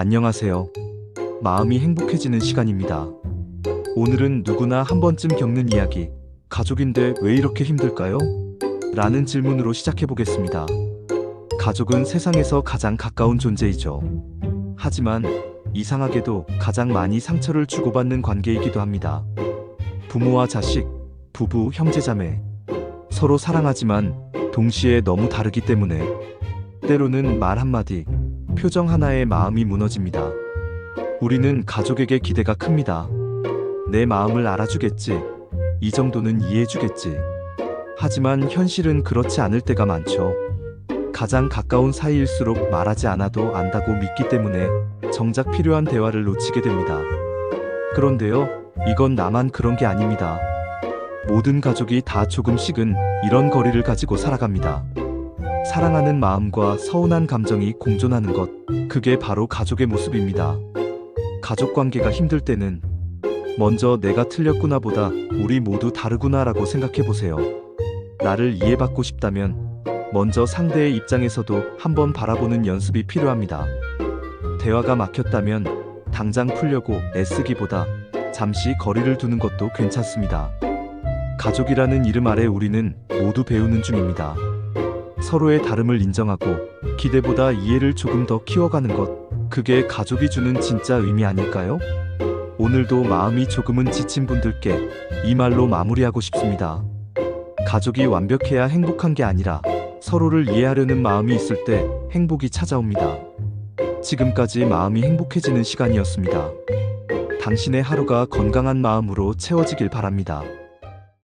안녕하세요. 마음이 행복해지는 시간입니다. 오늘은 누구나 한 번쯤 겪는 이야기, 가족인데 왜 이렇게 힘들까요? 라는 질문으로 시작해 보겠습니다. 가족은 세상에서 가장 가까운 존재이죠. 하지만 이상하게도 가장 많이 상처를 주고받는 관계이기도 합니다. 부모와 자식, 부부, 형제자매. 서로 사랑하지만 동시에 너무 다르기 때문에 때로는 말 한마디, 표정 하나에 마음이 무너집니다. 우리는 가족에게 기대가 큽니다. 내 마음을 알아주겠지. 이 정도는 이해해주겠지. 하지만 현실은 그렇지 않을 때가 많죠. 가장 가까운 사이일수록 말하지 않아도 안다고 믿기 때문에 정작 필요한 대화를 놓치게 됩니다. 그런데요, 이건 나만 그런 게 아닙니다. 모든 가족이 다 조금씩은 이런 거리를 가지고 살아갑니다. 사랑하는 마음과 서운한 감정이 공존하는 것, 그게 바로 가족의 모습입니다. 가족 관계가 힘들 때는 먼저 내가 틀렸구나 보다 우리 모두 다르구나 라고 생각해 보세요. 나를 이해받고 싶다면 먼저 상대의 입장에서도 한번 바라보는 연습이 필요합니다. 대화가 막혔다면 당장 풀려고 애쓰기보다 잠시 거리를 두는 것도 괜찮습니다. 가족이라는 이름 아래 우리는 모두 배우는 중입니다. 서로의 다름을 인정하고 기대보다 이해를 조금 더 키워가는 것, 그게 가족이 주는 진짜 의미 아닐까요? 오늘도 마음이 조금은 지친 분들께 이 말로 마무리하고 싶습니다. 가족이 완벽해야 행복한 게 아니라 서로를 이해하려는 마음이 있을 때 행복이 찾아옵니다. 지금까지 마음이 행복해지는 시간이었습니다. 당신의 하루가 건강한 마음으로 채워지길 바랍니다.